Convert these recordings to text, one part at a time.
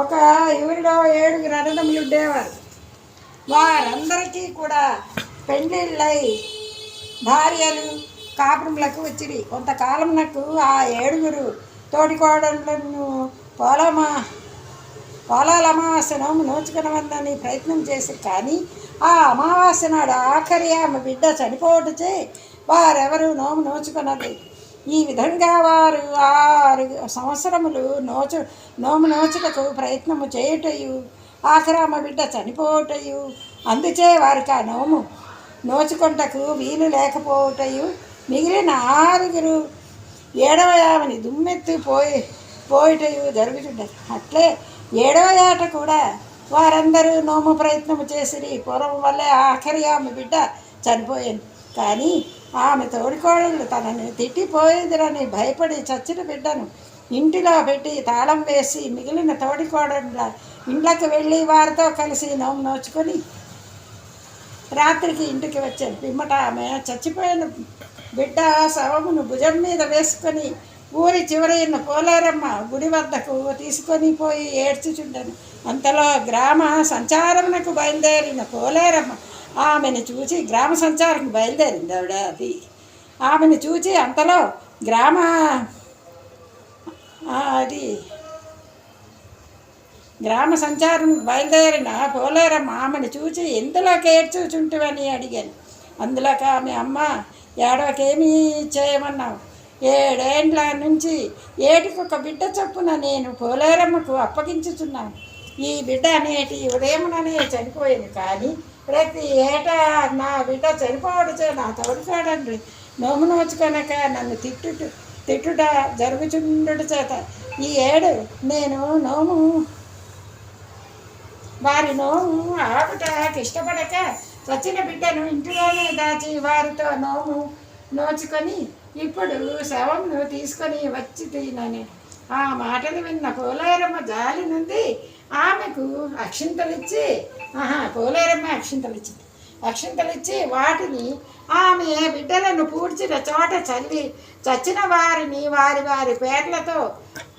ఒక ఊరిలో ఏడుగురు అన్నదమ్ములు ఉండేవారు. వారందరికీ కూడా పెళ్ళిళ్ళై భార్యలు కాపురములకు వచ్చిరి. కొంతకాలం నాకు ఆ ఏడుగురు తోడికోడళ్ళను పొలమా పొలాల అమావాస్య నోము నోచుకునవద్దని ప్రయత్నం చేసి కానీ ఆ అమావాస్య నాడు ఆఖరి ఆమె బిడ్డ చనిపోవటచే వారెవరు నోము నోచుకొనలేదు. ఈ విధంగా వారు ఆరు సంవత్సరములు నోచు నోము నోచుటకు ప్రయత్నము చేయుటయు ఆఖరి ఆమె బిడ్డ చనిపోవటయు అందుచే వారికి ఆ నోము నోచుకొంటకు వీలు లేకపోవటయు మిగిలిన ఆరుగురు ఏడవ యామని దుమ్మెత్తి పోయి పోయిటయు జరుగుతుంటారు అట్లే ఏడవ ఏట కూడా వారందరూ నోము ప్రయత్నము చేసిరి పూర్వం వల్లే ఆఖరి ఆమె బిడ్డ చనిపోయింది కానీ ఆమె తోడికోడళ్ళు తనని తిట్టిపోయేదిరని భయపడి చచ్చిన బిడ్డను. ఇంటిలో పెట్టి తాళం వేసి మిగిలిన తోడికోడళ్ళ ఇండ్లకు వెళ్ళి వారితో కలిసి నోము నోచుకొని రాత్రికి ఇంటికి వచ్చాను. పిమ్మట ఆమె చచ్చిపోయిన బిడ్డ శవమును భుజం మీద వేసుకొని ఊరి చివరైన పోలేరమ్మ గుడి వద్దకు తీసుకొని పోయి ఏడ్చుచుండను. అంతలో గ్రామ సంచారమునకు బయలుదేరిన పోలేరమ్మ ఆమెను చూసి గ్రామ సంచారం బయలుదేరింది ఆవిడ. అది ఆమెను చూసి అంతలో గ్రామ అది గ్రామ సంచారం బయలుదేరిన పోలేరమ్మ ఆమెను చూచి ఎందులోకి ఏడ్చుచుంటువని? అడిగాను. అందులోకి ఆమె అమ్మ ఏడవకేమీ చేయమన్నావు. ఏడేండ్ల నుంచి ఏటికొక ఒక బిడ్డ చొప్పున నేను పోలేరమ్మకు అప్పగించుచున్నాను. ఈ బిడ్డ అనేటి ఉదయముననే చనిపోయింది. కానీ ప్రతి ఏటా నా బిడ్డ చనిపోవడచే నా తోడుకాడండి నోము నోచుకొనక నన్ను తిట్టుట తిట్టుట జరుగుచుండుట చేత. ఈ ఏడు నేను నోము వారి నోము ఆపుటకు ఇష్టపడక వచ్చిన బిడ్డను ఇంటిలోనే దాచి వారితో నోము నోచుకొని ఇప్పుడు శవంను తీసుకొని వచ్చి తినని. ఆ మాటలు విన్న పోలేరమ్మ జాలి నుండి ఆమెకు అక్షింతలిచ్చి ఆహా పోలేరమ్మ అక్షింతలిచ్చింది. అక్షింతలిచ్చి వాటిని ఆమె బిడ్డలను పూడ్చిన చోట చల్లి చచ్చిన వారిని వారి వారి పేర్లతో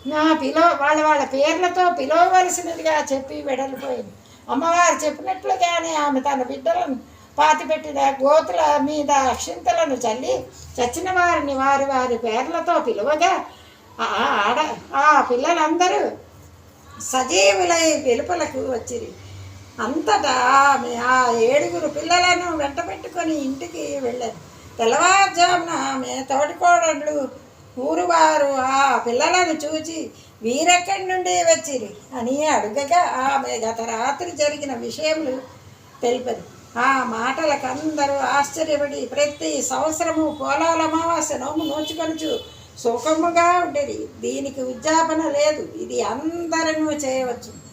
నా పిలో వాళ్ళ వాళ్ళ పేర్లతో పిలవవలసినదిగా చెప్పి వెడలిపోయింది. అమ్మవారు చెప్పినట్లుగానే ఆమె తన బిడ్డలను పాతిపెట్టిన గోతుల మీద అక్షింతలను చల్లి చచ్చిన వారిని వారి వారి పేర్లతో పిలువగా ఆడ ఆ పిల్లలందరూ సజీవులై వెలుపలకు వచ్చిరి. అంతటా ఆమె ఆ ఏడుగురు పిల్లలను వెంట పెట్టుకొని ఇంటికి వెళ్ళారు. తెల్లవారుజామున ఆమె తోటికోడళ్ళు ఊరువారు ఆ పిల్లలను చూచి వీరెక్కడి నుండి వచ్చిరి? అని అడుగగా ఆమె గత రాత్రి జరిగిన విషయములు తెలిపదు. ఆ మాటలకందరూ ఆశ్చర్యపడి ప్రతి సంవత్సరము పోలాల అమావాస్య నోము నోచుకొనుచు సుఖముగా ఉండేది. దీనికి ఉద్యాపన లేదు. ఇది అందరూ చేయవచ్చు.